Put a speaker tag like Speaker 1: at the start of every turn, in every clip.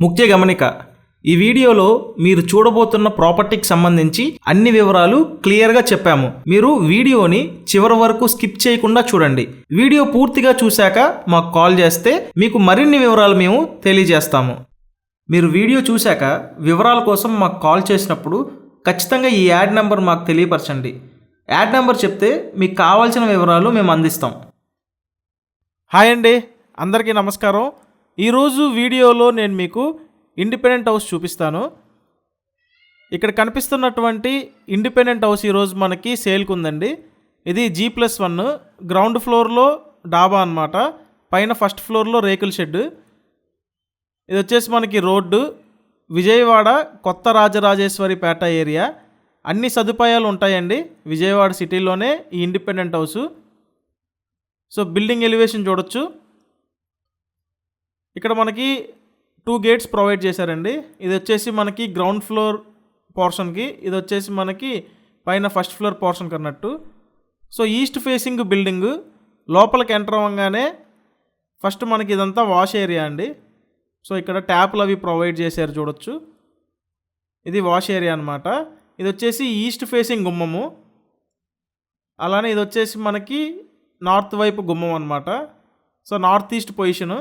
Speaker 1: ముఖ్య గమనిక ఈ వీడియోలో మీరు చూడబోతున్న ప్రాపర్టీకి సంబంధించి అన్ని వివరాలు క్లియర్గా చెప్పాము. మీరు వీడియోని చివరి వరకు స్కిప్ చేయకుండా చూడండి. వీడియో పూర్తిగా చూశాక మాకు కాల్ చేస్తే మీకు మరిన్ని వివరాలు మేము తెలియజేస్తాము. మీరు వీడియో చూశాక వివరాల కోసం మాకు కాల్ చేసినప్పుడు ఖచ్చితంగా ఈ యాడ్ నెంబర్ మాకు తెలియపరచండి. యాడ్ నెంబర్ చెప్తే మీకు కావాల్సిన వివరాలు మేము అందిస్తాం. హాయ్ అండి. అందరికీ నమస్కారం. ఈరోజు వీడియోలో నేను మీకు ఇండిపెండెంట్ హౌస్ చూపిస్తాను. ఇక్కడ కనిపిస్తున్నటువంటి ఇండిపెండెంట్ హౌస్ ఈరోజు మనకి సేల్కి ఉందండి ఇది జీ ప్లస్ వన్ గ్రౌండ్ ఫ్లోర్లో డాబా అన్నమాట. పైన ఫస్ట్ ఫ్లోర్లో రేకుల షెడ్ ఇది వచ్చేసి మనకి రోడ్డు. విజయవాడ కొత్త రాజరాజేశ్వరి పేట ఏరియా. అన్ని సదుపాయాలు ఉంటాయండి. విజయవాడ సిటీలోనే ఈ independent house. So building elevation చూడొచ్చు. ఇక్కడ మనకి టూ గేట్స్ ప్రొవైడ్ చేశారండి. ఇది వచ్చేసి మనకి గ్రౌండ్ ఫ్లోర్ పోర్షన్కి ఇది వచ్చేసి మనకి పైన ఫస్ట్ ఫ్లోర్ పోర్షన్కి అన్నట్టు సో ఈస్ట్ ఫేసింగ్ బిల్డింగ్ లోపలికి ఎంటర్ అవ్వగానే ఫస్ట్ మనకి ఇదంతా వాష్ ఏరియా అండి. సో ఇక్కడ ట్యాప్లు అవి ప్రొవైడ్ చేశారు చూడొచ్చు. ఇది వాష్ ఏరియా అనమాట ఇది వచ్చేసి ఈస్ట్ ఫేసింగ్ గుమ్మము. అలానే ఇది వచ్చేసి మనకి నార్త్ వైపు గుమ్మం అనమాట so north east position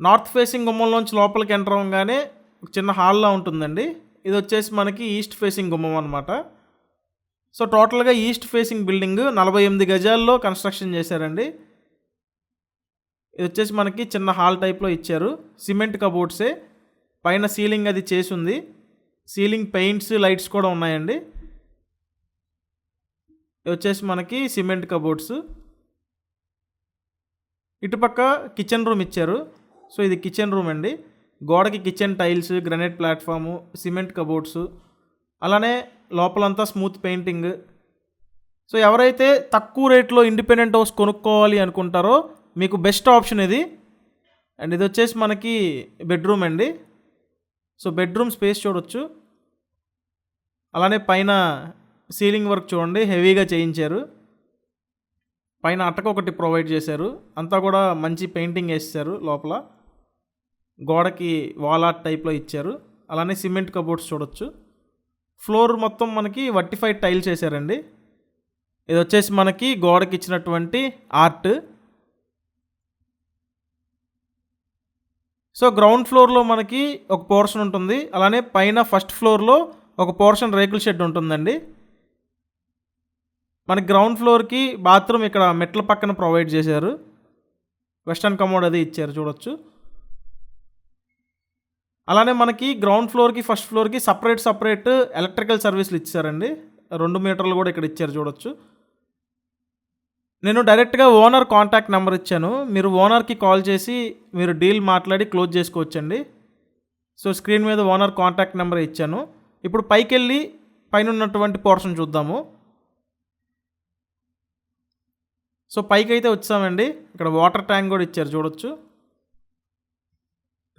Speaker 1: north facing గుమ్మంలోంచి లోపలికి ఎంటర్ అవ్వగానే ఒక చిన్న హాల్లో ఉంటుందండి. ఇది వచ్చేసి మనకి ఈస్ట్ ఫేసింగ్ గుమ్మం అనమాట సో టోటల్గా ఈస్ట్ ఫేసింగ్ బిల్డింగ్ నలభై ఎనిమిది గజాల్లో కన్స్ట్రక్షన్ చేశారండి. ఇది వచ్చేసి మనకి చిన్న హాల్ టైప్లో ఇచ్చారు. సిమెంట్ కబోర్డ్సే. పైన సీలింగ్ అది చేసి ఉంది సీలింగ్ పెయింట్స్ లైట్స్ కూడా ఉన్నాయండి. ఇది వచ్చేసి మనకి సిమెంట్ కబోర్డ్స్. ఇటుపక్క కిచెన్ రూమ్ ఇచ్చారు. సో ఇది కిచెన్ రూమ్ అండి. గోడకి kitchen tiles granite platform cement cupboards అలానే లోపలంతా స్మూత్ పెయింటింగ్ సో ఎవరైతే తక్కువ రేట్లో ఇండిపెండెంట్ హౌస్ కొనుక్కోవాలి అనుకుంటారో మీకు బెస్ట్ ఆప్షన్ ఇది. అండ్ ఇది వచ్చేసి మనకి బెడ్రూమ్ అండి. సో బెడ్రూమ్ స్పేస్ చూడొచ్చు. అలానే పైన సీలింగ్ వర్క్ చూడండి హెవీగా చేయించారు. పైన అట్టక ఒకటి ప్రొవైడ్ చేశారు. అంతా కూడా మంచి పెయింటింగ్ వేసారు లోపల. గోడకి వాల్ ఆర్ట్ టైప్లో ఇచ్చారు. అలానే సిమెంట్ కబోర్డ్స్ చూడొచ్చు. ఫ్లోర్ మొత్తం మనకి వర్టిఫైడ్ టైల్స్ చేశారండి. ఇది వచ్చేసి మనకి గోడకి ఇచ్చినటువంటి ఆర్ట్ సో గ్రౌండ్ ఫ్లోర్లో మనకి ఒక పోర్షన్ ఉంటుంది. అలానే పైన ఫస్ట్ ఫ్లోర్లో ఒక పోర్షన్ రేకుల షెడ్ ఉంటుందండి. మనకి గ్రౌండ్ ఫ్లోర్కి బాత్రూమ్ ఇక్కడ మెట్ల పక్కన ప్రొవైడ్ చేశారు. వెస్టర్న్ కమోడ్ అది ఇచ్చారు చూడొచ్చు. అలానే మనకి గ్రౌండ్ ఫ్లోర్కి ఫస్ట్ ఫ్లోర్కి సపరేట్ సపరేట్ ఎలక్ట్రికల్ సర్వీసులు ఇచ్చారండి. రెండు మీటర్లు కూడా ఇక్కడ ఇచ్చారు చూడొచ్చు. నేను డైరెక్ట్గా ఓనర్ కాంటాక్ట్ నెంబర్ ఇచ్చాను. మీరు ఓనర్కి కాల్ చేసి మీరు డీల్ మాట్లాడి క్లోజ్ చేసుకోవచ్చండి. సో స్క్రీన్ మీద ఓనర్ కాంటాక్ట్ నెంబర్ ఇచ్చాను. ఇప్పుడు పైకి వెళ్ళి పైన ఉన్నటువంటి పోర్షన్ చూద్దాము. సో పైకి అయితే వచ్చామండి. ఇక్కడ వాటర్ ట్యాంక్ కూడా ఇచ్చారు చూడొచ్చు.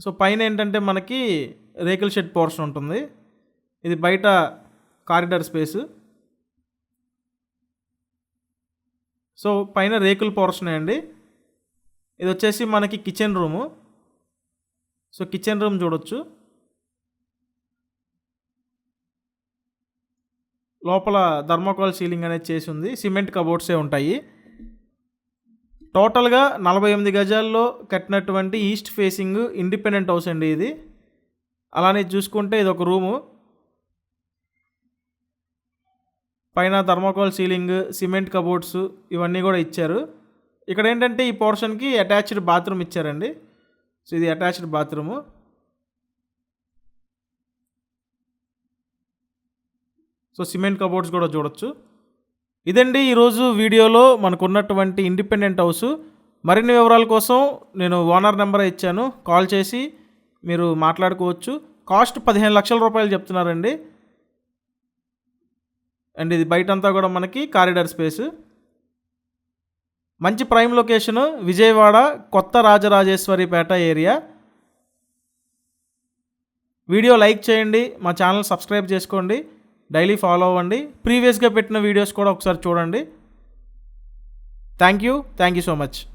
Speaker 1: సో పైన ఏంటంటే మనకి రేకుల షెడ్ పోర్షన్ ఉంటుంది. ఇది బయట కారిడార్ స్పేసు. సో పైన రేకుల పోర్షన్ అండి. ఇది వచ్చేసి మనకి kitchen room. So kitchen room చూడొచ్చు. లోపల థర్మోకాల్ సీలింగ్ అనేది చేసి ఉంది. సిమెంట్ కబోర్డ్సే ఉంటాయి. టోటల్గా నలభై ఎనిమిది గజాల్లో కట్టినటువంటి ఈస్ట్ ఫేసింగ్ ఇండిపెండెంట్ హౌస్ అండి ఇది. అలానే చూసుకుంటే ఇది ఒక రూము. పైన థర్మోకాల్ సీలింగ్ సిమెంట్ కబోర్డ్స్ ఇవన్నీ కూడా ఇచ్చారు. ఇక్కడ ఏంటంటే ఈ పోర్షన్కి అటాచ్డ్ బాత్రూమ్ ఇచ్చారండి. సో ఇది attached bathroom. So cement cupboards కూడా చూడొచ్చు. ఇదండి ఈరోజు వీడియోలో మనకున్నటువంటి ఇండిపెండెంట్ హౌస్. మరిన్ని వివరాల కోసం నేను ఓనర్ నెంబర్ ఇచ్చాను. కాల్ చేసి మీరు మాట్లాడుకోవచ్చు. కాస్ట్ పదిహేను లక్షల రూపాయలు చెప్తున్నారండి. అండ్ ఇది బయటంతా కూడా మనకి కారిడార్ స్పేస్. మంచి ప్రైమ్ లొకేషన్ విజయవాడ కొత్త రాజరాజేశ్వరిపేట ఏరియా. వీడియో లైక్ చేయండి. మా ఛానల్ సబ్స్క్రైబ్ చేసుకోండి. డైలీ ఫాలో అవ్వండి. ప్రీవియస్గా పెట్టిన వీడియోస్ కూడా ఒకసారి చూడండి. Thank you. Thank you so much.